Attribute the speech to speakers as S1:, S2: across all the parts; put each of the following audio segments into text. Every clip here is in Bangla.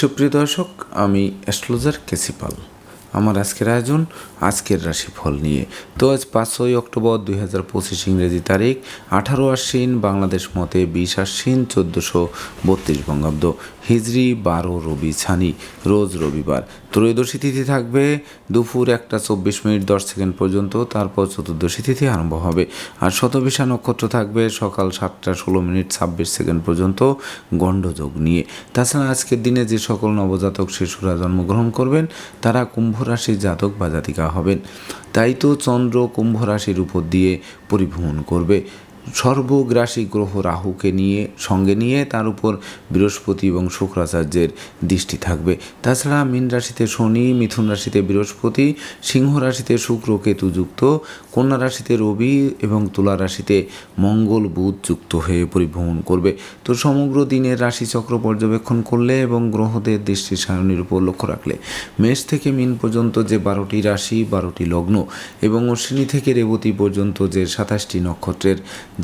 S1: সুপ্রিয় দর্শক, আমি অ্যাস্ট্রোলজার কেসিপাল আমার আজকের আয়োজন, আজকের রাশিফল নিয়ে। তো আজ পাঁচই অক্টোবর দুই হাজার পঁচিশ ইংরেজি তারিখ, আঠারো আশ্বিন, বাংলাদেশ মতে বিশ আশ্বিন, চোদ্দোশো বত্রিশ বঙ্গাব্দ। হিজড়ি বারো রবি ছানি, রোজ রবিবার। ত্রয়োদশী তিথি থাকবে। দুপুর একটা চব্বিশ মিনিট দশ সেকেন্ড পর্যন্ত, তারপর চতুর্দশী তিথি আরম্ভ হবে। আর শতবিশা নক্ষত্র থাকবে সকাল সাতটা ষোলো মিনিট ছাব্বিশ সেকেন্ড পর্যন্ত গণ্ডযোগ নিয়ে। তাছাড়া আজকের দিনে যে সকল নবজাতক শিশুরা জন্মগ্রহণ করবেন, তারা কুম্ভ রাশির জাতক বা জাতিকা হবেন। তাই তো চন্দ্র কুম্ভ রাশির উপর দিয়ে পরিভ্রমণ করবে। সর্বগ্রাসী গ্রহ রাহুকে নিয়ে, সঙ্গে নিয়ে তার উপর বৃহস্পতি এবং শুক্রাচার্যের দৃষ্টি থাকবে। তাছাড়া মীন রাশিতে শনি, মিথুন রাশিতে বৃহস্পতি, সিংহ রাশিতে শুক্র কেতু যুক্ত, কন্যা রাশিতে রবি এবং তুলা রাশিতে মঙ্গল বুধ যুক্ত হয়ে পরিভ্রমণ করবে। তো সমগ্র দিনের রাশিচক্র পর্যবেক্ষণ করলে এবং গ্রহদের দৃষ্টি সারণীর উপর লক্ষ্য রাখলে মেষ থেকে মিন পর্যন্ত যে বারোটি রাশি, বারোটি লগ্ন এবং অশ্বিনী থেকে রেবতী পর্যন্ত যে সাতাশটি নক্ষত্রের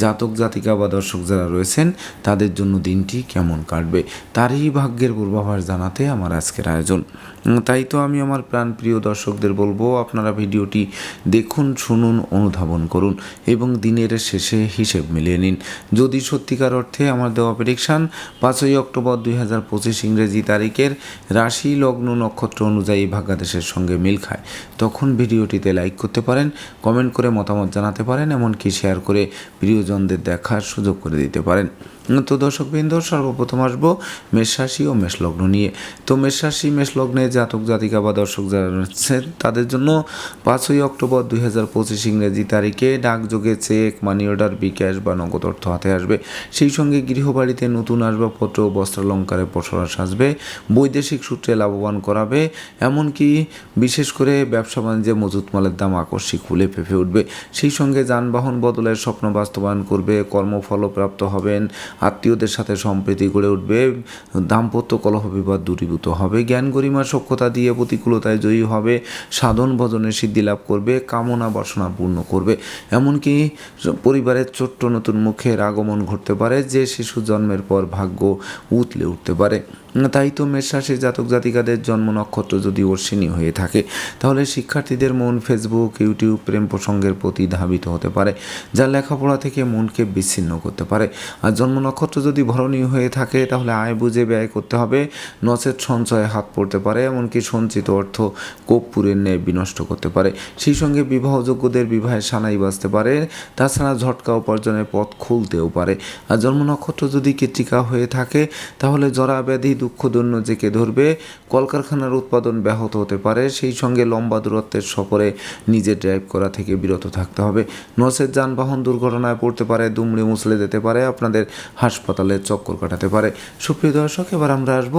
S1: জাতক, জাতিকা বা দর্শক যারা রয়েছেন, তাদের জন্য দিনটি কেমন কাটবে, তারই ভাগ্যের পূর্বাভাস জানাতে আমার আজকের আয়োজন। তাই তো আমি আমার প্রাণপ্রিয় দর্শকদের বলব, আপনারা ভিডিওটি দেখুন, শুনুন, অনুধাবন করুন এবং দিনের শেষে হিসেব মিলিয়ে নিন। যদি সত্যিকার অর্থে আমার দেওয়া প্রেডিকশান পাঁচই অক্টোবর দুই হাজার পঁচিশ ইংরেজি তারিখের রাশি লগ্ন নক্ষত্র অনুযায়ী ভাগ্যাদেশের সঙ্গে মিল খায়, তখন ভিডিওটিতে লাইক করতে পারেন কমেন্ট করে মতামত জানাতে পারেন, এমনকি শেয়ার করে প্রিয়জনদের দেখার সুযোগ করে দিতে পারেন। তো দর্শক দর্শকবৃন্দ, সর্বপ্রথম আসব মেষ রাশি ও মেষ লগ্ন নিয়ে। তো মেষ রাশি মেষ লগ্নে জাতক, জাতিকা বা দর্শক যারা রয়েছেন, তাদের জন্য পাঁচই অক্টোবর দুই হাজার পঁচিশ ইংরেজি তারিখে ডাকযোগে চেক মানি অর্ডার বিকাশ বা নগদ অর্থ হাতে আসবে। সেই সঙ্গে গৃহবাড়িতে নতুন আসবাবপত্র, বস্ত্রালঙ্কারে পসরাস আসবে বৈদেশিক সূত্রে লাভবান করাবে, এমনকি বিশেষ করে ব্যবসা বাণিজ্যে মজুত মালের দাম আকস্মিক ফুলে ফেঁপে উঠবে। সেই সঙ্গে যানবাহন বদলের স্বপ্ন বাস্তবায়ন করবে, কর্মফলপ্রাপ্ত হবেন আত্মীয়দের সাথে সম্প্রীতি গড়ে উঠবে, দাম্পত্য কলহ বিবাদ দূরীভূত হবে, জ্ঞান গরিমা সক্ষতা দিয়ে প্রতিকূলতায় জয়ী হবে, সাধন ভজনের সিদ্ধি লাভ করবে, কামনা বাসনা পূর্ণ করবে। এমনকি পরিবারের ছোট্ট নতুন মুখের আগমন ঘটতে পারে, যে শিশু জন্মের পর ভাগ্য উতলে উঠতে পারে। তাই তো মেষরাশির জাতক জাতিকাদের জন্ম নক্ষত্র যদি অশ্বিনী হয়ে থাকে, তাহলে শিক্ষার্থীদের মন ফেসবুক ইউটিউব প্রেম প্রসঙ্গের প্রতি ধাবিত হতে পারে, যা লেখাপড়া থেকে মনকে বিচ্ছিন্ন করতে পারে। আর জন্ম নক্ষত্র যদি ভরণীয় হয়ে থাকে, তাহলে আয় বুঝে ব্যয় করতে হবে, নচেত সঞ্চয়ে হাত পড়তে পারে, এমনকি সঞ্চিত অর্থ কোপপুরের ন্যায় বিনষ্ট করতে পারে। সেই সঙ্গে বিবাহযোগ্যদের বিবাহে সানাই বাজতে পারে, তাছাড়া ঝটকা উপার্জনের পথ খুলতেও পারে। আর জন্ম নক্ষত্র যদি কৃত্রিকা হয়ে থাকে, তাহলে জরা ব্যাধি দুঃখ দৈন্য জেকে ধরবে, কলকারখানার উৎপাদন ব্যাহত হতে পারে, সেই সঙ্গে লম্বা দূরত্বের সফরে নিজে ড্রাইভ করা থেকে বিরত থাকতে হবে। নসের যানবাহন দুর্ঘটনায় পড়তে পারে, দুমড়ে মুছলে যেতে পারে, আপনাদের হাসপাতালে চক্কর কাটাতে পারে। সুপ্রিয় দর্শক, এবার আমরা আসব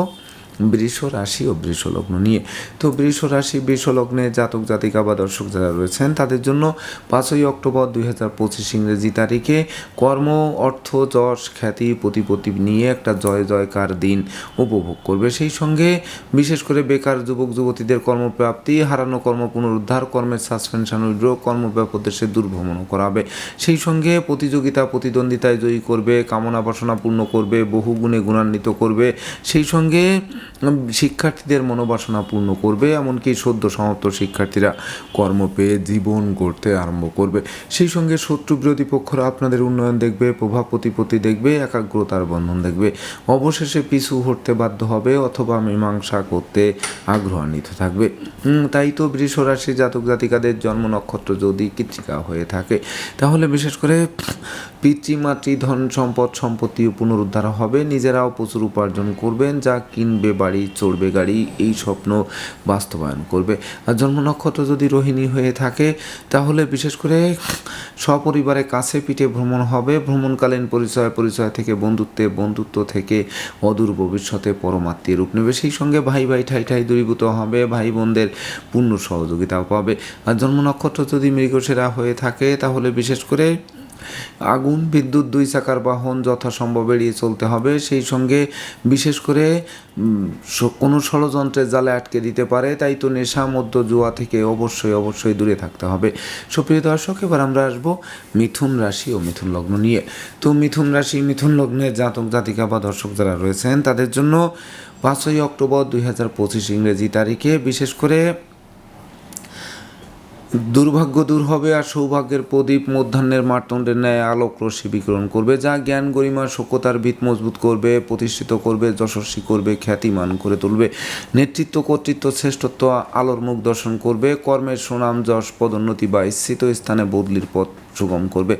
S1: বৃষ রাশি ও বৃষ লগ্ন নিয়ে। তো বৃষ রাশি বৃষ লগ্নে জাতক, জাতিকা বা দর্শক যারা রয়েছেন, তাদের জন্য পাঁচই অক্টোবর দুই হাজার পঁচিশ ইংরেজি তারিখে কর্ম, অর্থ, যশ, খ্যাতি, প্রতিপত্তি নিয়ে একটা জয়, জয়কার দিন উপভোগ করবে। সেই সঙ্গে বিশেষ করে বেকার যুবক, যুবতীদের কর্মপ্রাপ্তি, হারানো কর্ম পুনরুদ্ধার, কর্মের সাসপেনশন উইড্র কর্মব্যাপদেশে দুর্ভ্রমণ করাবে। সেই সঙ্গে প্রতিযোগিতা, প্রতিদ্বন্দ্বিতায় জয়ী করবে, কামনা বাসনা পূর্ণ করবে, বহু গুণে গুণান্বিত করবে। সেই সঙ্গে শিক্ষার্থীদের মনোবাসনা পূর্ণ করবে, এমনকি সদ্য সমাপ্ত শিক্ষার্থীরা কর্ম পেয়ে জীবন গড়তে আরম্ভ করবে। সেই সঙ্গে শত্রু বিরোধী পক্ষরা আপনাদের উন্নয়ন দেখবে, প্রভাব প্রতিপত্তি দেখবে, একাগ্রতার বন্ধন দেখবে। অবশেষে পিছু হটতে বাধ্য হবে অথবা মীমাংসা করতে আগ্রহান্বিত থাকবে। তাই তো বৃষ রাশি জাতক জাতিকাদের জন্ম নক্ষত্র যদি কৃত্রিকা হয়ে থাকে, তাহলে বিশেষ করে পিতৃমাতৃ ধন সম্পদ সম্পত্তি পুনরুদ্ধার হবে। নিজেরাও প্রচুর উপার্জন করবেন, যা কিনবে বাড়ি, চড়বে গাড়ি, এই স্বপ্ন বাস্তবায়ন করবে। আর জন্ম নক্ষত্র যদি রোহিণী হয়ে থাকে, তাহলে বিশেষ করে সপরিবারে কাছে পিঠে ভ্রমণ হবে। ভ্রমণকালীন পরিচয় পরিচয় থেকে বন্ধুত্বে, বন্ধুত্ব থেকে অদূর ভবিষ্যতে পরমাত্মীয় রূপ নেবে। সেই সঙ্গে ভাই ভাই, ঠাই ঠাই দূরীভূত হবে, ভাই বোনদের পূর্ণ সহযোগিতাও পাবে। আর জন্ম নক্ষত্র যদি মৃগসেরা হয়ে থাকে, তাহলে বিশেষ করে আগুন, বিদ্যুৎ, দুই চাকার বাহন যথাসম্ভব এড়িয়ে চলতে হবে। সেই সঙ্গে বিশেষ করে কোনো ষড়যন্ত্রের জালে আটকে দিতে পারে, তাই তো নেশা মধ্য জুয়া থেকে অবশ্যই অবশ্যই দূরে থাকতে হবে। সুপ্রিয় দর্শক, এবার আমরা আসব মিথুন রাশি ও মিথুন লগ্ন নিয়ে। তো মিথুন রাশি, মিথুন লগ্নের জাতক, জাতিকা বা দর্শক যারা রয়েছেন, তাদের জন্য পাঁচই অক্টোবর দুই হাজার পঁচিশ ইংরেজি তারিখে বিশেষ করে দুর্ভাগ্য দূর হবে আর সৌভাগ্যের প্রদীপ মধ্যাহ্নের মারতণ্ডের ন্যায় আলোক রশ্মি বিকরণ করবে, যা জ্ঞান গরিমা সক্যতার ভিত মজবুত করবে, প্রতিষ্ঠিত করবে, যশস্বী করবে, খ্যাতিমান করে তুলবে। নেতৃত্ব, কর্তৃত্ব, শ্রেষ্ঠত্ব, আলোর মুখ দর্শন করবে। কর্মের সুনাম, যশ, পদোন্নতি বা ইচ্ছিত স্থানে বদলির পথ সুগম করবে।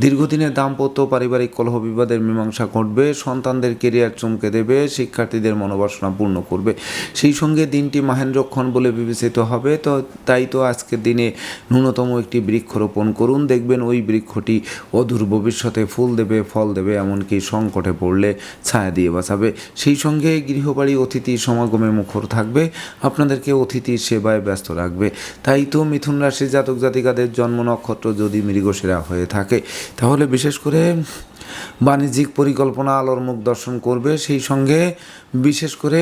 S1: দীর্ঘদিনের দাম্পত্য পারিবারিক কলহ বিবাদের মীমাংসা ঘটবে, সন্তানদের কেরিয়ার চমকে দেবে, শিক্ষার্থীদের মনোবাসনা পূর্ণ করবে। সেই সঙ্গে দিনটি মাহেন্দ্রক্ষণ বলে বিবেচিত হবে। তো তাই তো আজকের দিনে ন্যূনতম একটি বৃক্ষরোপণ করুন। দেখবেন ওই বৃক্ষটি অদূর ভবিষ্যতে ফুল দেবে, ফল দেবে, এমনকি সংকটে পড়লে ছায়া দিয়ে বাঁচাবে। সেই সঙ্গে গৃহবাড়ি অতিথি সমাগমে মুখর থাকবে, আপনাদেরকে অতিথির সেবায় ব্যস্ত রাখবে। তাই তো মিথুন রাশি জাতক জাতিকাদের জন্ম নক্ষত্র যদি মৃগশিরা হয়ে থাকে। তাহলে বিশেষ করে বাণিজ্যিক পরিকল্পনা আলোর মুখ দর্শন করবে। সেই সঙ্গে বিশেষ করে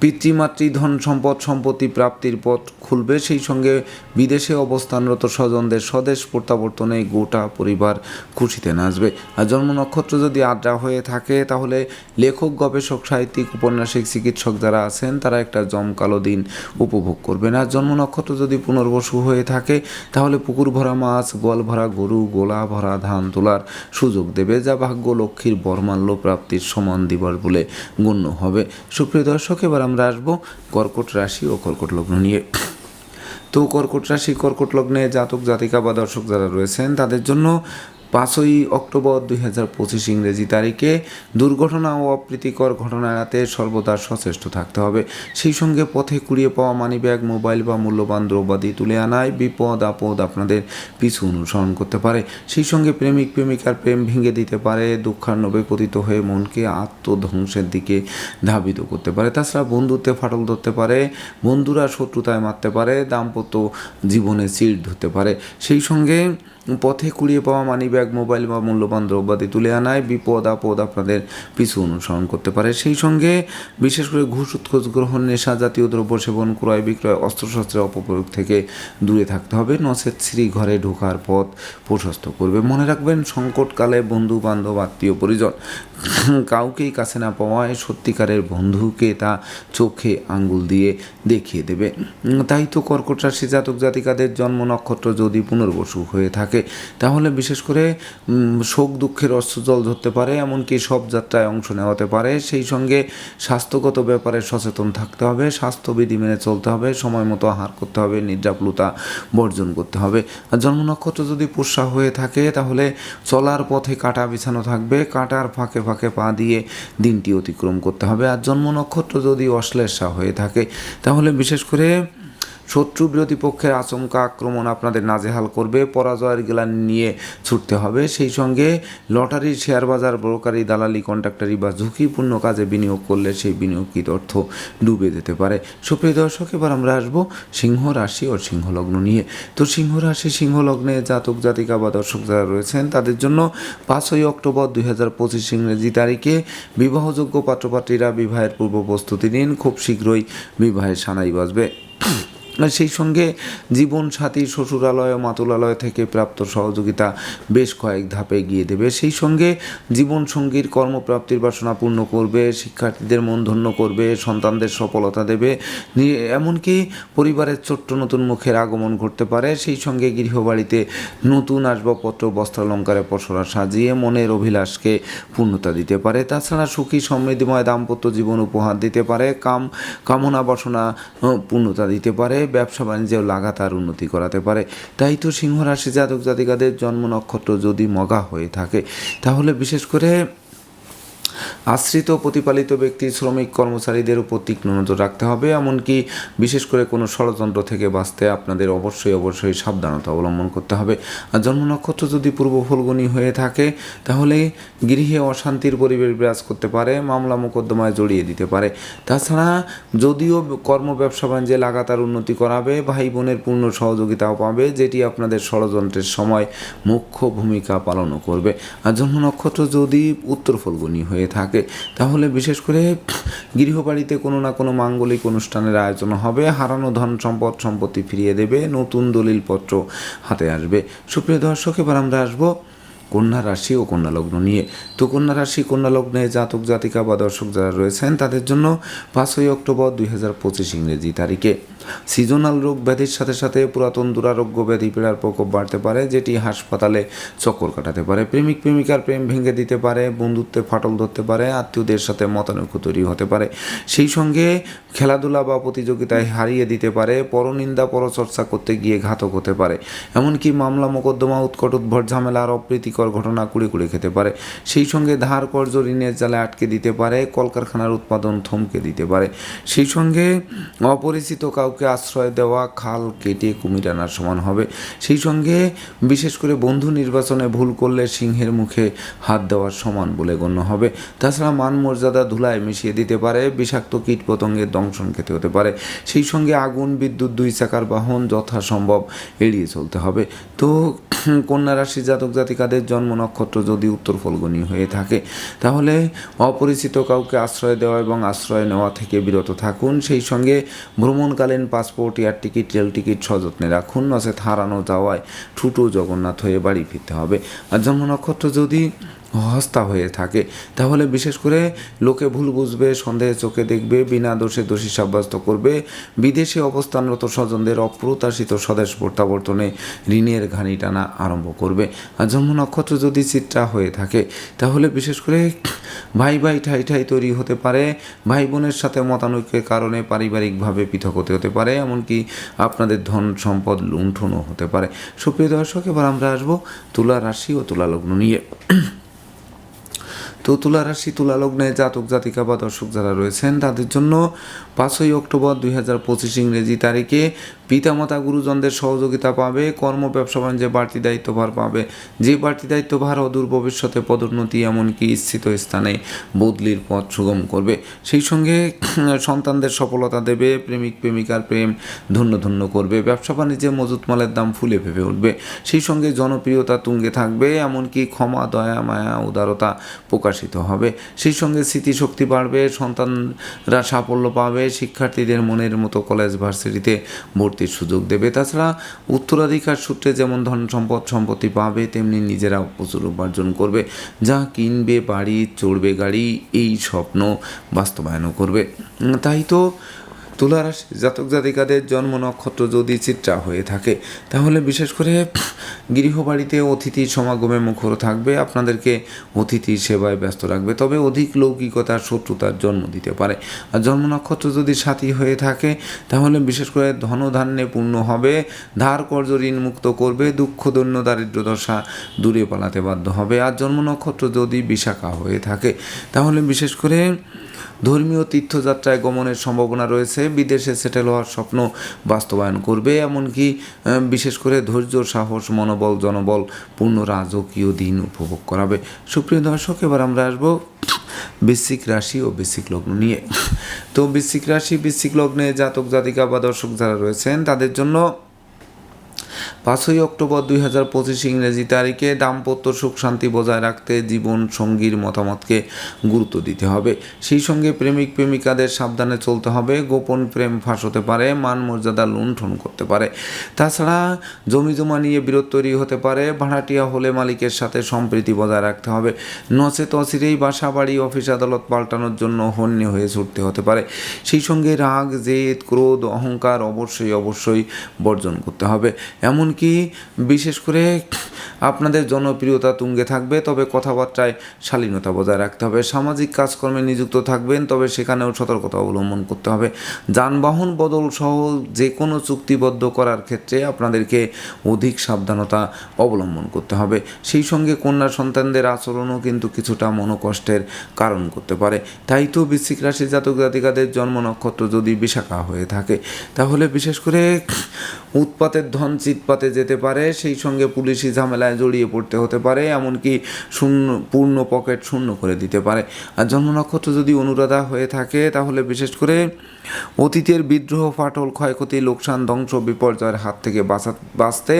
S1: পিতৃমাতৃ ধন সম্পদ, সম্পত্তি প্রাপ্তির পথ খুলবে। সেই সঙ্গে বিদেশে অবস্থানরত স্বজনদের স্বদেশ প্রত্যাবর্তনে গোটা পরিবার খুশিতে নাচবে। আর জন্ম নক্ষত্র যদি আড্ডা হয়ে থাকে, তাহলে লেখক, গবেষক, সাহিত্যিক, উপন্যাসিক, চিকিৎসক যারা আছেন, তারা একটা জমকালো দিন উপভোগ করবেন। আর জন্ম নক্ষত্র যদি পুনর্বসু হয়ে থাকে, তাহলে পুকুর ভরা মাছ, গোয়াল ভরা গরু, গোলা ভরা ধান তোলার সুযোগ দেবে, যা ভাগ্য লক্ষ্মীর বর্মাল্য প্রাপ্তির সমান দিবার বলে গণ্য হবে। সুপ্রিয় দর্শক, এবার আমরা আসব, কর্কট রাশি ও কর্কট লগ্ন নিয়ে। তো কর্কট রাশি, কর্কট লগ্নে জাতক, জাতিকা বা দর্শক যারা রয়েছেন, তাদের জন্য পাঁচই অক্টোবর দুই হাজার পঁচিশ ইংরেজি তারিখে দুর্ঘটনা ও অপ্রীতিকর ঘটনা এড়াতে সর্বদা সচেষ্ট থাকতে হবে। সেই সঙ্গে পথে কুড়িয়ে পাওয়া মানিব্যাগ, মোবাইল বা মূল্যবান দ্রব্যাদি তুলে আনায় বিপদ আপদ আপনাদের পিছু অনুসরণ করতে পারে। সেই সঙ্গে প্রেমিক, প্রেমিকার প্রেম ভেঙে দিতে পারে দুঃখার্ণবে পতিত হয়ে মনকে আত্মধ্বংসের দিকে ধাবিত করতে পারে। তাছাড়া বন্ধুত্বে ফাটল ধরতে পারে, বন্ধুরা শত্রুতায় মারতে পারে, দাম্পত্য জীবনে চিড় ধরতে পারে। সেই সঙ্গে পথে কুড়িয়ে পাওয়া মানি ব্যাগ মোবাইল বা মূল্যবান দ্রব্যাদি তুলে আনায় বিপদ, আপদ আপনাদের পিছু অনুসরণ করতে পারে। সেই সঙ্গে বিশেষ করে ঘুষ উৎকোচ গ্রহণ, নেশা জাতীয় দ্রব্য সেবন, ক্রয় বিক্রয়, অস্ত্রশস্ত্রের অপপ্রয়োগ থেকে দূরে থাকতে হবে। নচেত শ্রী ঘরে ঢোকার পথ প্রশস্ত করবে। মনে রাখবেন, সংকটকালে বন্ধু বান্ধব আত্মীয়, পরিজন কাউকেই কাছে না পাওয়ায় সত্যিকারের বন্ধুকে তা চোখে আঙ্গুল দিয়ে দেখিয়ে দেবে। তাই তো কর্কট রাশি জাতক জাতিকাদের জন্ম নক্ষত্র যদি পুনর্বসু হয়ে থাকে তাহলে বিশেষ করে শোক দুঃখের অস্ত্রজল ধরতে পারে, এমনকি সব যাত্রায় অংশ নেওয়াতে পারে। সেই সঙ্গে স্বাস্থ্যগত ব্যাপারে সচেতন থাকতে হবে, স্বাস্থ্যবিধি মেনে চলতে হবে, সময় মতো আহার করতে হবে, নিদ্রাপ্লুতা বর্জন করতে হবে। আর জন্ম নক্ষত্র যদি পুষ্যা হয়ে থাকে, তাহলে চলার পথে কাটা বিছানো থাকবে, কাটার ফাঁকে ফাঁকে পা দিয়ে দিনটি অতিক্রম করতে হবে। আর জন্ম নক্ষত্র যদি অশ্লেষা হয়ে থাকে, তাহলে বিশেষ করে শত্রু বিরোধী পক্ষের আচমকা আক্রমণ আপনাদের নাজেহাল করবে, পরাজয়ের গ্লানি নিয়ে ছুটতে হবে। সেই সঙ্গে লটারি শেয়ার বাজার ব্রোকারি দালালি কন্ট্রাক্টারি বা ঝুঁকিপূর্ণ কাজে বিনিয়োগ করলে সেই বিনিয়োগকৃত অর্থ ডুবে যেতে পারে। সুপ্রিয় দর্শক, এবার আমরা আসব সিংহ রাশি ও সিংহ লগ্ন নিয়ে। তো সিংহ রাশি সিংহ লগ্নে জাতক, জাতিকা বা দর্শক যারা রয়েছেন, তাদের জন্য পাঁচই অক্টোবর দুই হাজার পঁচিশ ইংরেজি তারিখে বিবাহযোগ্য পাত্রপাত্রীরা বিবাহের পূর্ব প্রস্তুতি নিন। খুব শীঘ্রই বিবাহের সানাই বাজবে। সেই সঙ্গে জীবন সাথী, শ্বশুরালয়, মাতুলালয় থেকে প্রাপ্ত সহযোগিতা বেশ কয়েক ধাপে এগিয়ে দেবে। সেই সঙ্গে জীবন সঙ্গীর কর্মপ্রাপ্তির বাসনা পূর্ণ করবে, শিক্ষার্থীদের মন ধন্য করবে, সন্তানদের সফলতা দেবে। এমনকি পরিবারের ছোট্ট নতুন মুখের আগমন ঘটতে পারে। সেই সঙ্গে গৃহবাড়িতে নতুন আসবাবপত্র, বস্ত্রালঙ্কারে পসরা সাজিয়ে মনের অভিলাষকে পূর্ণতা দিতে পারে। তাছাড়া সুখী, সমৃদ্ধিময় দাম্পত্য জীবন উপহার দিতে পারে। কাম, কামনা বাসনা পূর্ণতা দিতে পারে। ব্যবসা বাণিজ্যেও লাগাতার উন্নতি করাতে পারে। তাই তো সিংহ রাশি জাতক জাতিকাদের জন্ম নক্ষত্র যদি মগা হয়ে থাকে, তাহলে বিশেষ করে আশ্রিত প্রতিপালিত ব্যক্তি, শ্রমিক, কর্মচারীদের উপর তীক্ষ্ণ নজর রাখতে হবে। এমনকি বিশেষ করে কোনো ষড়যন্ত্র থেকে বাঁচতে আপনাদের অবশ্যই অবশ্যই সাবধানতা অবলম্বন করতে হবে। আর জন্ম নক্ষত্র যদি পূর্ব ফলগুনি হয়ে থাকে, তাহলে গৃহে অশান্তির পরিবেশ বিরাজ করতে পারে, মামলা মোকদ্দমায় জড়িয়ে দিতে পারে। তাছাড়া যদিও কর্ম ব্যবসা বাণিজ্যে লাগাতার উন্নতি করাবে, ভাই বোনের পূর্ণ সহযোগিতাও পাবে, যেটি আপনাদের ষড়যন্ত্রের সময় মুখ্য ভূমিকা পালনও করবে। আর জন্ম নক্ষত্র যদি উত্তর ফলগুনি হয়ে থাকে। তাহলে বিশেষ করে গৃহবাড়িতে কোনো না কোনো মাঙ্গলিক অনুষ্ঠানের আয়োজন হবে, হারানো ধন সম্পদ সম্পত্তি ফিরিয়ে দেবে, নতুন দলিলপত্র হাতে আসবে। সুপ্রিয় দর্শক, এবার আমরা আসব কন্যা রাশি ও কন্যা লগ্ন নিয়ে। তো কন্যা রাশি, কন্যা লগ্নে জাতক, জাতিকা বা দর্শক যারা রয়েছেন, তাদের জন্য পাঁচই অক্টোবর দুই হাজার পঁচিশ ইংরেজি তারিখে। সিজনাল রোগ ব্যাধির সাথে সাথে পুরাতন দুরারোগ্য ব্যাধি পীড়ার প্রকোপ বাড়তে পারে, যেটি হাসপাতালে চক্কর কাটাতে পারে। প্রেমিক, প্রেমিকার প্রেম ভেঙে দিতে পারে, বন্ধুত্বে ফাটল ধরতে পারে, আত্মীয়দের সাথে মতানৈক্য তৈরি হতে পারে। সেই সঙ্গে খেলাধুলা বা প্রতিযোগিতায় হারিয়ে দিতে পারে, পরনিন্দা, পরচর্চা করতে গিয়ে ঘাতক হতে পারে। এমনকি মামলা, মোকদ্দমা, উৎকট উদ্ভর ঝামেলা আর অপ্রীতিকর ঘটনা কুড়ে কুড়ে খেতে পারে। সেই সঙ্গে ধার কর্জ ঋণের জালে আটকে দিতে পারে, কলকারখানার উৎপাদন থমকে দিতে পারে। সেই সঙ্গে অপরিচিত কাউকে আশ্রয় দেওয়া, খাল কেটে কুমির আনার সমান হবে। সেই সঙ্গে বিশেষ করে বন্ধু নির্বাচনে ভুল করলে সিংহের মুখে হাত দেওয়ার সমান বলে গণ্য হবে। তাছাড়া মান মর্যাদা ধুলায় মিশিয়ে দিতে পারে, বিষাক্ত কীট পতঙ্গের দংশন খেতে হতে পারে। সেই সঙ্গে আগুন, বিদ্যুৎ, দুই চাকার বাহন যথাসম্ভব এড়িয়ে চলতে হবে। তো কন্যা রাশি জাতক জাতিকাদের জন্ম নক্ষত্র যদি উত্তর ফলগুনি হয়ে থাকে, তাহলে অপরিচিত কাউকে আশ্রয় দেওয়া এবং আশ্রয় নেওয়া থেকে বিরত থাকুন। সেই সঙ্গে ভ্রমণকালীন passport, air ticket, rail ticket সযত্নে রাখুন। নচেত হারানো যাওয়ায় ঠুটো জগন্নাথ হয়ে বাড়ি ফিরতে হবে। আর জন্ম নক্ষত্র যদি হস্তা হয়ে থাকে। তাহলে বিশেষ করে লোকে ভুল বুঝবে, সন্দেহে চোখে দেখবে, বিনা দোষে দোষী সাব্যস্ত করবে। বিদেশে অবস্থানরত স্বজনদের অপ্রত্যাশিত স্বদেশ প্রত্যাবর্তনে ঋণের ঘানি টানা আরম্ভ করবে। আর জন্ম নক্ষত্র যদি চিত্রা হয়ে থাকে, তাহলে বিশেষ করে ভাই ভাই ঠাই ঠাই তৈরি হতে পারে। ভাই বোনের সাথে মতানৈক্যের কারণে পারিবারিকভাবে পৃথক হতে হতে পারে, এমনকি আপনাদের ধন সম্পদ লুণ্ঠনও হতে পারে। সুপ্রিয় দর্শক, এবার আমরা আসব তুলা রাশি ও তুলা লগ্ন নিয়ে। তো তুলা রাশি, তুলা লগ্নে জাতক, জাতিকা বা দর্শক যারা রয়েছেন, তাদের জন্য পাঁচই অক্টোবর দুই হাজার পঁচিশ ইংরেজি তারিখে পিতামাতা গুরুজনদের সহযোগিতা পাবে, কর্ম ব্যবসা বাণিজ্যে বাড়তি দায়িত্বভার পাবে। যে বাড়তি দায়িত্বভার অদূর ভবিষ্যতে পদোন্নতি এমনকি ইচ্ছিত স্থানে বদলির পথ সুগম করবে। সেই সঙ্গে সন্তানদের সফলতা দেবে, প্রেমিক, প্রেমিকার প্রেম ধন্য ধন্য করবে, ব্যবসা বাণিজ্যে মজুত মালের দাম ফুলে ফেপে উঠবে। সেই সঙ্গে জনপ্রিয়তা তুঙ্গে থাকবে, এমনকি ক্ষমা, দয়া, মায়া, উদারতা প্রকাশিত হবে। সেই সঙ্গে স্মৃতিশক্তি বাড়বে, সন্তানরা সাফল্য পাবে, শিক্ষার্থীদের মনের মতো কলেজ ভার্সিটিতে ভর্তির সুযোগ দেবে। তাছাড়া উত্তরাধিকার সূত্রে যেমন ধন সম্পদ সম্পত্তি পাবে, তেমনি নিজেরা প্রচুর উপার্জন করবে। যা কিনবে, বাড়ি, চড়বে গাড়ি, এই স্বপ্ন বাস্তবায়নও করবে। তাই তো তুলা রাশি জাতক জাতিকাদের জন্ম নক্ষত্র যদি চিত্রা হয়ে থাকে, তাহলে বিশেষ করে গৃহবাড়িতে অতিথি সমাগমে মুখর থাকবে, আপনাদেরকে অতিথি সেবায় ব্যস্ত রাখবে, তবে অধিক লৌকিকতার শত্রুতার জন্ম দিতে পারে। আর জন্ম নক্ষত্র যদি সাথী হয়ে থাকে, তাহলে বিশেষ করে ধনধান্যে পূর্ণ হবে, ধার কর্য ঋণ মুক্ত করবে, দুঃখ, দৈন্য, দারিদ্র দশা দূরে পালাতে বাধ্য হবে। আর জন্ম নক্ষত্র যদি বিশাখা হয়ে থাকে, তাহলে বিশেষ করে ধর্মীয় তীর্থযাত্রায় গমনের সম্ভাবনা রয়েছে। বিদেশে সেটেল হওয়ার স্বপ্ন বাস্তবায়ন করবে, এমনকি বিশেষ করে ধৈর্য, সাহস, মনোবল, জনবল, পূর্ণ রাজকীয় দিন উপভোগ করাবে। সুপ্রিয় দর্শক, এবার আমরা আসব বৃশ্চিক রাশি ও বৃশ্চিক লগ্ন নিয়ে। তো বৃশ্চিক রাশি, বৃশ্চিক লগ্নে জাতক জাতিকা বা দর্শক যারা রয়েছেন, তাদের জন্য পাঁচই অক্টোবর দুই হাজার পঁচিশ ইংরেজি তারিখে দাম্পত্য সুখ শান্তি বজায় রাখতে জীবন সঙ্গীর মতামতকে গুরুত্ব দিতে হবে। সেই সঙ্গে প্রেমিক প্রেমিকাদের সাবধানে চলতে হবে, গোপন প্রেম ফাঁস হতে পারে, মান মর্যাদা লুণ্ঠন করতে পারে। তাছাড়া জমি জমা নিয়ে বিরোধ তৈরি হতে পারে, ভাড়াটিয়া হলে মালিকের সাথে সম্প্রীতি বজায় রাখতে হবে। নচেত অচিরেই বাসা বাড়ি অফিস আদালত পাল্টানোর জন্য হন্যে হয়ে ছুটতে হতে পারে। সেই সঙ্গে রাগ, জেদ, ক্রোধ, অহংকার অবশ্যই অবশ্যই বর্জন করতে হবে। এমনকি বিশেষ করে আপনাদের জনপ্রিয়তা তুঙ্গে থাকবে, তবে কথাবার্তায় শালীনতা বজায় রাখতে হবে। সামাজিক কাজকর্মে নিযুক্ত থাকবেন, তবে সেখানেও সতর্কতা অবলম্বন করতে হবে। যানবাহন বদল সহ যে কোনো চুক্তিবদ্ধ করার ক্ষেত্রে আপনাদেরকে অধিক সাবধানতা অবলম্বন করতে হবে। সেই সঙ্গে কন্যা সন্তানদের আচরণও কিন্তু কিছুটা মনোকষ্টের কারণ করতে পারে। তাই তো বৃশ্চিক রাশি জাতক জাতিকাদের জন্ম নক্ষত্র যদি বিশাখা হয়ে থাকে, তাহলে বিশেষ করে উৎপাতের ধন চিৎপাতে যেতে পারে, সেই সঙ্গে পুলিশি ঝামেলায় জড়িয়ে পড়তে হতে পারে, এমনকি শূন্য, পূর্ণ পকেট শূন্য করে দিতে পারে। আর জন্ম নক্ষত্র যদি অনুরাধা হয়ে থাকে, তাহলে বিশেষ করে অতীতের বিদ্রোহ, ফাটল, ক্ষয়ক্ষতি, লোকসান, ধ্বংস, বিপর্যয়ের হাত থেকে বাঁচা, বাঁচতে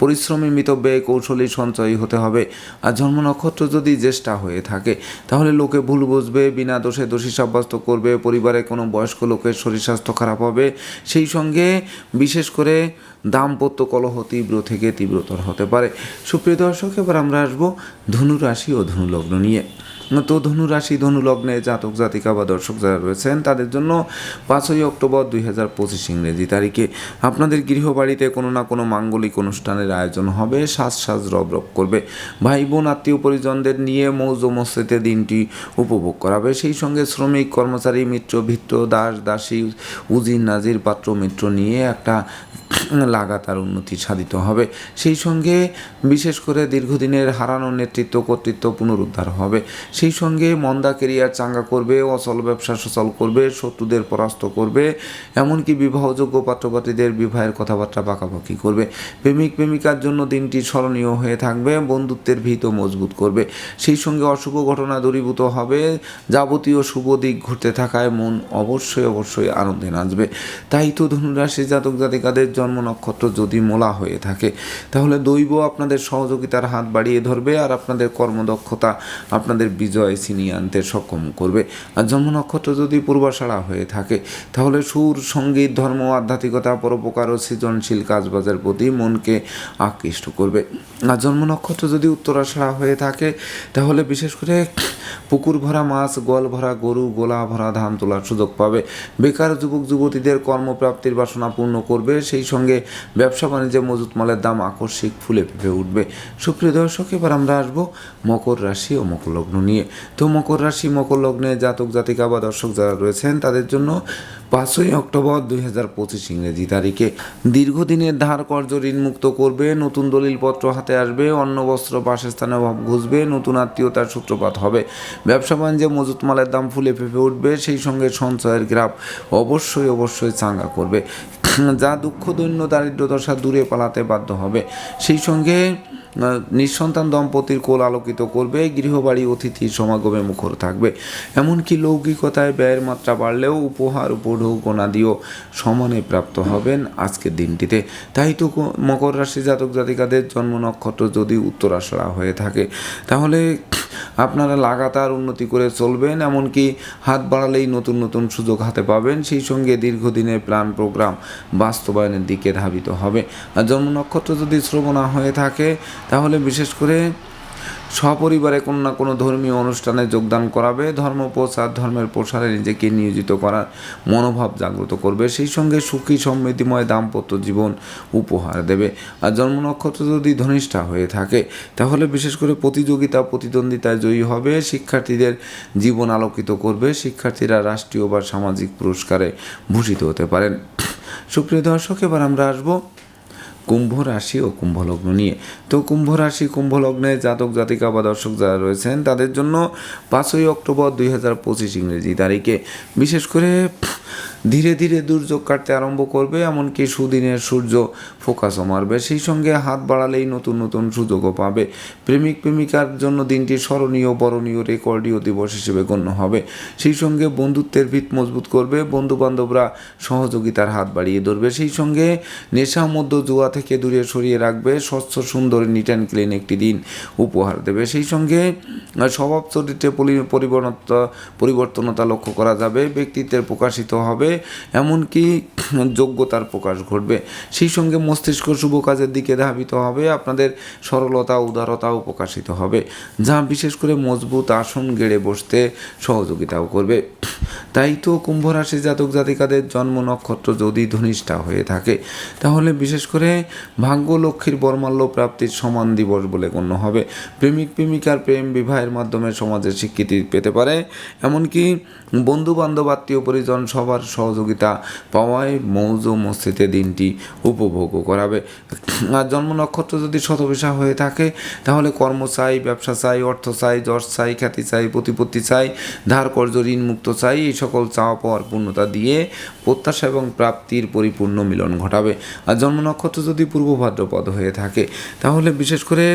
S1: পরিশ্রমী, মিতব্যয়, কৌশলী সঞ্চয়ী হতে হবে। আর জন্ম নক্ষত্র যদি জ্যেষ্ঠা হয়ে থাকে, তাহলে লোকে ভুল বুঝবে, বিনা দোষে দোষী সাব্যস্ত করবে পরিবারে কোনো বয়স্ক লোকের শরীর স্বাস্থ্য খারাপ হবে। সেই সঙ্গে বিশেষ করে দাম্পত্য কলহ তীব্র থেকে তীব্রতর হতে পারে। সুপ্রিয় দর্শক, এবার আমরা আসব ধনু রাশি ও ধনুলগ্ন নিয়ে। তো ধনু রাশি ধনু জাতক, জাতিকা বা দর্শক যারা রয়েছেন, তাদের জন্য পাঁচই অক্টোবর দুই হাজার পঁচিশ ইংরেজি তারিখে আপনাদের গৃহবাড়িতে কোনো না কোনো মাঙ্গলিক অনুষ্ঠানের আয়োজন হবে। সাজ সাজ রব রব করবে। ভাই বোন আত্মীয় পরিজনদের নিয়ে মৌজ মস্তিতে দিনটি উপভোগ করাবে। সেই সঙ্গে শ্রমিক, কর্মচারী, মিত্র ভিত্র দাস, দাসী, উজির, নাজির, পাত্র, মিত্র নিয়ে একটা লাগাতার উন্নতি সাধিত হবে। সেই সঙ্গে বিশেষ করে দীর্ঘদিনের হারানো নেতৃত্ব, কর্তৃত্ব পুনরুদ্ধার হবে। সেই সঙ্গে মন্দা কেরিয়ার চাঙ্গা করবে, অচল ব্যবসা সচল করবে, শত্রুদের পরাস্ত করবে, এমনকি বিবাহযোগ্য পাত্রপাত্রীদের বিবাহের কথাবার্তা পাকাপাকি করবে। প্রেমিক প্রেমিকার জন্য দিনটি স্মরণীয় হয়ে থাকবে, বন্ধুত্বের ভিত মজবুত করবে। সেই সঙ্গে অশুভ ঘটনা দূরীভূত হবে, যাবতীয় শুভ দিক ঘুরতে থাকায় মন অবশ্যই অবশ্যই আনন্দে নাচবে। তাই তো ধনুরাশি জাতক জাতিকাদের জন্ম নক্ষত্র যদি মোলা হয়ে থাকে, তাহলে দৈব আপনাদের সহযোগিতার হাত বাড়িয়ে ধরবে আর আপনাদের কর্মদক্ষতা আপনাদের বিজয় ছিনিয়ে আনতে সক্ষম করবে। আর জন্ম নক্ষত্র যদি পূর্বাশাড়া হয়ে থাকে, তাহলে সুর, সংগীত, ধর্ম, আধ্যাত্মিকতা, পরোপকার ও সৃজনশীল কাজবাজের প্রতি মনকে আকৃষ্ট করবে। আর জন্ম নক্ষত্র যদি উত্তরাশাড়া হয়ে থাকে, তাহলে বিশেষ করে পুকুর ভরা মাছ, গোয়াল ভরা গরু, গোলা ভরা ধান তোলার সুযোগ পাবে। বেকার যুবক যুবতীদের কর্মপ্রাপ্তির বাসনা পূর্ণ করবে, সেই সঙ্গে ব্যবসা বাণিজ্যে মজুত মালের দাম আকস্মিক ফুলে ফেপে উঠবে। সুপ্রিয় দর্শক, এবার আমরা আসব মকর রাশি ও মকর লগ্ন নিয়ে। তো মকর রাশি, মকর লগ্নে জাতক জাতিকা বা দর্শক যারা রয়েছেন, তাদের জন্য পাঁচই অক্টোবর দুই হাজার পঁচিশ ইংরেজি তারিখে দীর্ঘদিনের ধার কর্য ঋণমুক্ত করবে, নতুন দলিলপত্র হাতে আসবে, অন্ন, বস্ত্র বাসস্থানে অভাব ঘুষবে, নতুন আত্মীয়তার সূত্রপাত হবে। ব্যবসা বাণিজ্যে মজুত মালের দাম ফুলে ফেপে উঠবে, সেই সঙ্গে সঞ্চয়ের গ্রাফ অবশ্যই অবশ্যই চাঙ্গা করবে। যা দুঃখ, দৈন্য দারিদ্র দশা দূরে পালাতে বাধ্য হবে। সেই সঙ্গে নিঃসন্তান দম্পতির কোল আলোকিত করবে, গৃহবাড়ি অতিথি সমাগমে মুখর থাকবে। এমনকি লৌকিকতায় ব্যয়ের মাত্রা বাড়লেও উপহার উপঢৌকনাদিও সমানে প্রাপ্ত হবেন আজকের দিনটিতে। তাই তো মকর রাশি জাতক জাতিকাদের জন্ম নক্ষত্র যদি উত্তরাশড়া হয়ে থাকে, তাহলে আপনারা লাগাতার উন্নতি করে চলবেন, এমনকি হাত বাড়ালেই নতুন নতুন সুযোগ হাতে পাবেন। সেই সঙ্গে দীর্ঘদিনের প্ল্যান প্রোগ্রাম বাস্তবায়নের দিকে ধাবিত হবে। আর জন্ম নক্ষত্র যদি শ্রবণা হয়ে থাকে, তাহলে বিশেষ করে সপরিবারে কোনো না কোনো ধর্মীয় অনুষ্ঠানে যোগদান করাবে। ধর্ম প্রচার ধর্মের প্রসারে নিজেকে নিয়োজিত করার মনোভাব জাগ্রত করবে। সেই সঙ্গে সুখী, সমৃদ্ধিময় দাম্পত্য জীবন উপহার দেবে। আর জন্ম নক্ষত্র যদি ধনিষ্ঠা হয়ে থাকে, তাহলে বিশেষ করে প্রতিযোগিতা, প্রতিদ্বন্দ্বিতায় জয়ী হবে। শিক্ষার্থীদের জীবন আলোকিত করবে। শিক্ষার্থীরা রাষ্ট্রীয় বা সামাজিক পুরস্কারে ভূষিত হতে পারেন। সুপ্রিয় দর্শক, এবার আমরা আসব কুম্ভ রাশি ও কুম্ভ লগ্ন নিয়ে। তো কুম্ভ রাশি, কুম্ভ লগ্নে জাতক, জাতিকা বা দর্শক যারা রয়েছেন, তাদের জন্য পাঁচই অক্টোবর দুই হাজার পঁচিশ ইংরেজি তারিখে। বিশেষ করে ধীরে ধীরে দুর্যোগ কাটতে আরম্ভ করবে, এমনকি সুদিনের সূর্য ফোকাসও মারবে। সেই সঙ্গে হাত বাড়ালেই নতুন নতুন সুযোগও পাবে। প্রেমিক প্রেমিকার জন্য দিনটি স্মরণীয়, বরণীয় রেকর্ডীয় দিবস হিসেবে গণ্য হবে। সেই সঙ্গে বন্ধুত্বের ভিত মজবুত করবে বন্ধু বান্ধবরা সহযোগিতার হাত বাড়িয়ে ধরবে। সেই সঙ্গে নেশা মধ্য জুয়া থেকে দূরে সরিয়ে রাখবে, স্বচ্ছ, সুন্দর নিট অ্যান্ড ক্লিন একটি দিন উপহার দেবে। সেই সঙ্গে স্বভাব চরিত্রে পরিবর্তনতা পরিবর্তনতা লক্ষ্য করা যাবে, ব্যক্তিত্বের প্রকাশিত হবে এমনকি যোগ্যতার প্রকাশ ঘটবে। সেই সঙ্গে মস্তিষ্ক শুভ কাজের দিকে ধাবিত হবে, আপনাদের সরলতা, উদারতাও প্রকাশিত হবে, যা বিশেষ করে মজবুত আসন গেড়ে বসতে সহযোগিতাও করবে। তাই তো কুম্ভ রাশি জাতক জাতিকাদের জন্ম নক্ষত্র যদি ধনিষ্ঠা হয়ে থাকে, তাহলে বিশেষ করে ভাগ্য লক্ষ্মীর বর্মাল্য প্রাপ্তির সমান দিবস বলে গণ্য হবে। প্রেমিক, প্রেমিকার প্রেম বিবাহের মাধ্যমে সমাজের স্বীকৃতি পেতে পারে, এমনকি বন্ধু বান্ধব আত্মীয়, পরিজন সবার সহযোগিতা পাওয়ায় মৌজ মস্তিতে দিনটি উপভোগও করাবে। আর জন্ম নক্ষত্র যদি শতবিশা হয়ে থাকে, তাহলে কর্ম চাই, ব্যবসা চাই, অর্থ চাই, যশ চাই, খ্যাতি চাই, প্রতিপত্তি চাই, ধার কর্য ঋণ মুক্ত চাই, এই সকল চাওয়া পাওয়ার পূর্ণতা দিয়ে প্রত্যাশা এবং প্রাপ্তির পরিপূর্ণ মিলন ঘটাবে। আর জন্ম নক্ষত্র যদি পূর্ব ভাদ্রপদ হয়ে থাকে, তাহলে বিশেষ করে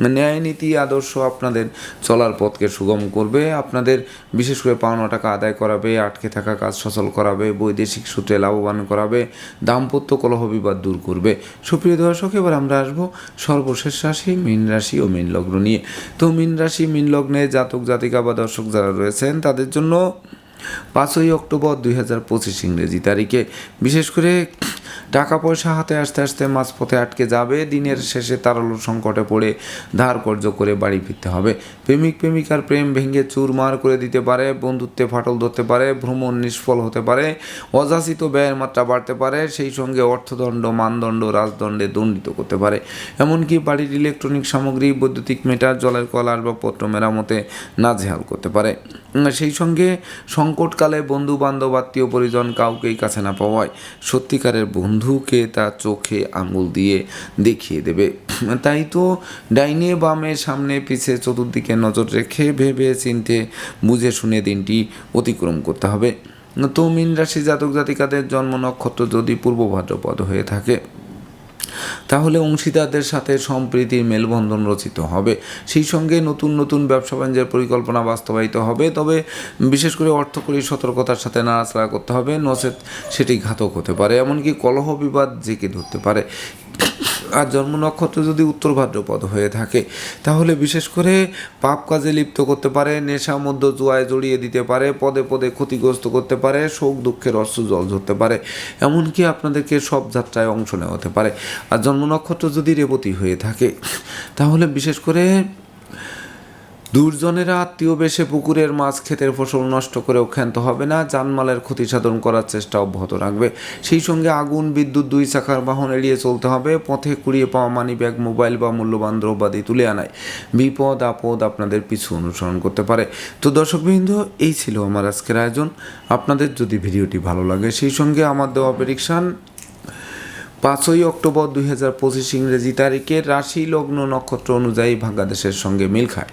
S1: ন্যায় নীতি, আদর্শ আপনাদের চলার পথকে সুগম করবে। আপনাদের বিশেষ করে পাওনা টাকা আদায় করাবে, আটকে থাকা কাজ সচল করাবে, বৈদেশিক সূত্রে লাভবান করাবে, দাম্পত্য কলহ বিবাদ দূর করবে। সুপ্রিয় দর্শক, এবার আমরা আসব সর্বশেষ রাশি, মীন রাশি ও মীন লগ্ন নিয়ে। তো মীন রাশি, মীন লগ্নে জাতক, জাতিকা বা দর্শক যারা রয়েছেন, তাদের জন্য পাঁচই অক্টোবর দুই হাজার পঁচিশ ইংরেজি তারিখে। বিশেষ করে টাকা পয়সা হাতে আসতে আসতে মাঝপথে আটকে যাবে। দিনের শেষে তারল্য সংকটে পড়ে ধার কর্য করে বাড়ি ফিরতে হবে। প্রেমিক প্রেমিকার প্রেম ভেঙে চুরমার করে দিতে পারে, বন্ধুত্বে ফাটল ধরতে পারে, ভ্রমণ নিষ্ফল হতে পারে, অযাচিত ব্যয়ের মাত্রা বাড়তে পারে, সেই সঙ্গে অর্থদণ্ড, মানদণ্ড, রাজদণ্ডে দণ্ডিত করতে পারে। এমনকি বাড়ির ইলেকট্রনিক সামগ্রী, বৈদ্যুতিক মিটার, জলের কল, আসবাবপত্র মেরামতে নাজেহাল করতে পারে। সেই সঙ্গে সংকটকালে বন্ধু বান্ধব আত্মীয় পরিজন কাউকেই কাছে না পাওয়ায় সত্যিকারের বন্ধুকে তার চোখে আঙুল দিয়ে দেখিয়ে দেবে। তাই তো ডাইনে বামে সামনে পিছে চতুর্দিকে নজর রেখে ভেবে চিনতে বুঝে শুনে দিনটি অতিক্রম করতে হবে। তো মীন রাশি জাতক জাতিকাদের জন্ম নক্ষত্র যদি পূর্ব ভাদ্রপদ হয়ে থাকে তাহলে অংশীদারদের সাথে সম্প্রীতির মেলবন্ধন রচিত হবে। সেই সঙ্গে নতুন নতুন ব্যবসা বাণিজ্যের পরিকল্পনা বাস্তবায়িত হবে। তবে বিশেষ করে অর্থকরী সতর্কতার সাথে নাড়াচাড়া করতে হবে। নচেত সেটি ঘাতক হতে পারে, এমনকি কলহ বিবাদ জেঁকে ধরতে পারে। আর জন্ম নক্ষত্র যদি উত্তর ভাদ্রপদ হয়ে থাকে, তাহলে বিশেষ করে পাপ কাজে লিপ্ত করতে পারে, নেশা, মধ্য জুয়ায় জড়িয়ে দিতে পারে, পদে পদে ক্ষতিগ্রস্ত করতে পারে, শোক, দুঃখের অস্ত্র জল ধরতে পারে, এমনকি আপনাদেরকে সব যাত্রায় অংশ নেওয়া হতে পারে। আর জন্ম নক্ষত্র যদি রেবতী হয়ে থাকে, তাহলে বিশেষ করে দুর্জনেরা আত্মীয় বেশে পুকুরের মাছ ক্ষেতের ফসল নষ্ট করেও ক্ষান্ত হবে না জানমালের ক্ষতি সাধন করার চেষ্টা অব্যাহত রাখবে। সেই সঙ্গে আগুন, বিদ্যুৎ দুই চাকার বাহন এড়িয়ে চলতে হবে, পথে কুড়িয়ে পাওয়া মানি ব্যাগ মোবাইল বা মূল্যবান দ্রব্যাদি তুলে আনায়। বিপদ, আপদ আপনাদের পিছু অনুসরণ করতে পারে। তো দর্শকবৃন্দ, এই ছিল আমার আজকের আয়োজন। আপনাদের যদি ভিডিওটি ভালো লাগে, সেই সঙ্গে আমার দেওয়া প্রেডিকশান পাঁচই অক্টোবর দুই হাজার পঁচিশ ইংরেজি তারিখে রাশি লগ্ন নক্ষত্র অনুযায়ী বাংলাদেশের সঙ্গে মিল খায়।